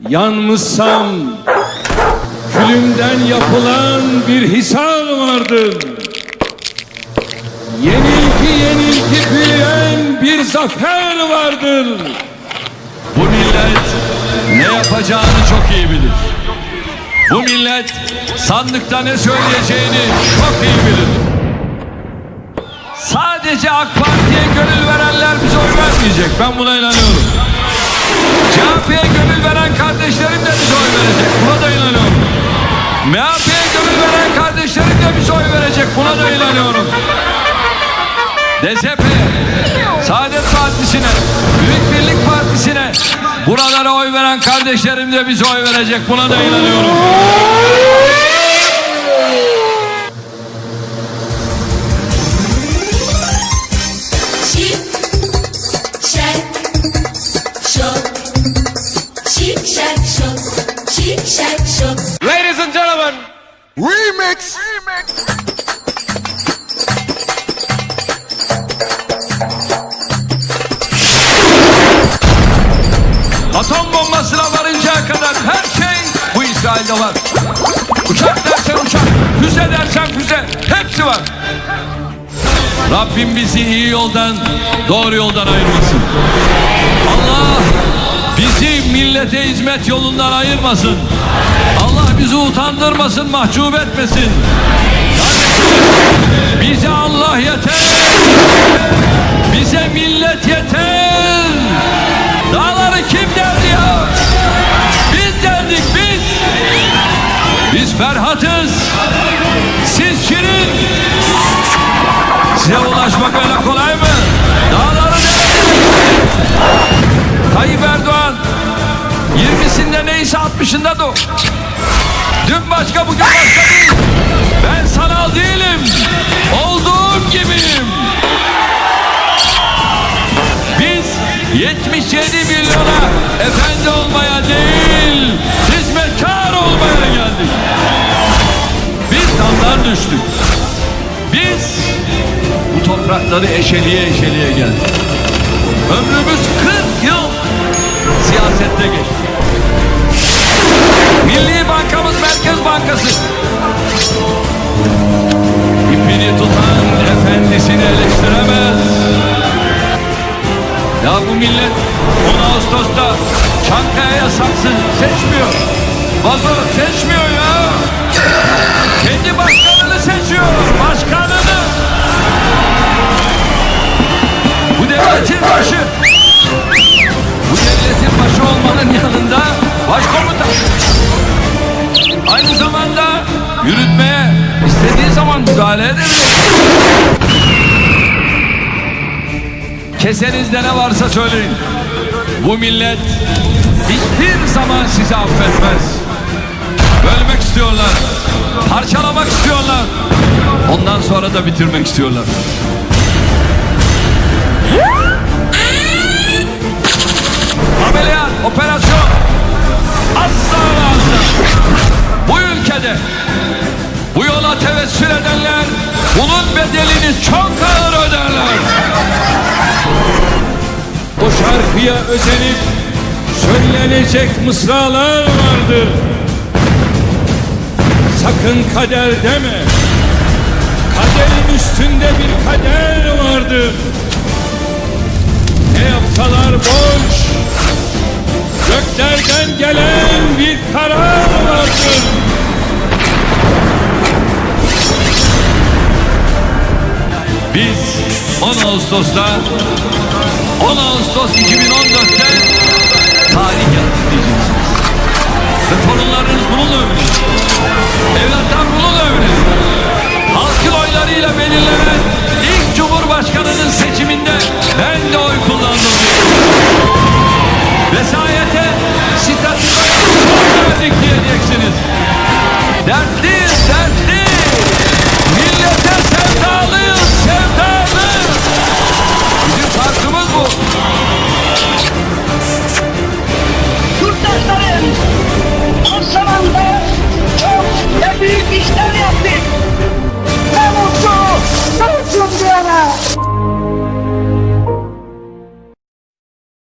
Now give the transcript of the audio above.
Yanmışsam külümden yapılan bir hisar vardır. Yenilgi yenilgi büyüyen bir zafer vardır. Bu millet ne yapacağını çok iyi bilir. Bu millet sandıkta ne söyleyeceğini çok iyi bilir. Sadece AK Parti'ye gönül verenler bize oy vermeyecek. Ben buna inanıyorum. CHP'ye gönül veren kardeşlerim de bize oy verecek. Buna da inanıyorum. MHP'ye gönül veren kardeşlerim de bize oy verecek. Buna da inanıyorum. DSP, Saadet Partisi'ne, Büyük Birlik Partisi'ne buralara oy veren kardeşlerim de bize oy verecek. Buna da inanıyorum. Ladies and gentlemen, Remix. Atom bombasına varıncaya kadar her şey bu İsrail'de var. Uçak dersen uçak, füze dersen füze, hepsi var. Rabbim bizi iyi yoldan, doğru yoldan ayırmasın. Allah bizi millete hizmet yolundan ayırmasın. Allah bizi utandırmasın, mahcup etmesin. Bize Allah yeter. Bize millet yeter. Dağları kim deldi ya? Biz deldik biz. Biz Ferhat'ız. Siz Şirin. Size ulaşmak öyle kolay mı? Dağları delediniz. Tayyip Erdoğan 20'sinde neyse 60'ında da. Dün başka bugün başka değil. Ben sanal değilim. Olduğum gibiyim. Biz 77 milyona efendi olmaya değil, hizmetkar olmaya geldik. Biz damdan düştük. Biz bu toprakları eşeliğe eşeliğe geldik. Ömrümüz 40 yıl siyasette geçti. Millet 10 Ağustos'ta Çankaya'ya saksı seçmiyor. Vazo seçmiyor ya. Kendi başkanını seçiyor. Başkanını. Bu devletin başı. Bu devletin başı olmanın yanında başkomutan. Aynı zamanda yürütmeye istediği zaman müdahale edebilir. Kesenizde ne varsa söyleyin. Bu millet hiçbir zaman sizi affetmez. Bölmek istiyorlar. Parçalamak istiyorlar. Ondan sonra da bitirmek istiyorlar. Ameliyat, operasyon asla asla. Bu ülkede bu yola tevessül edenler bunun bedelini çok ağır öderler. Şarkıya özenip söylenecek mısralar vardır. Sakın kader deme. Kaderin üstünde bir kader vardır. Ne yapsalar boş. Göklerden gelen bir karar vardır. Biz 10 Ağustos'ta 10 Ağustos 2014'te tarih yaptık diyeceksiniz. Ve torunlarınız bununla övünecek.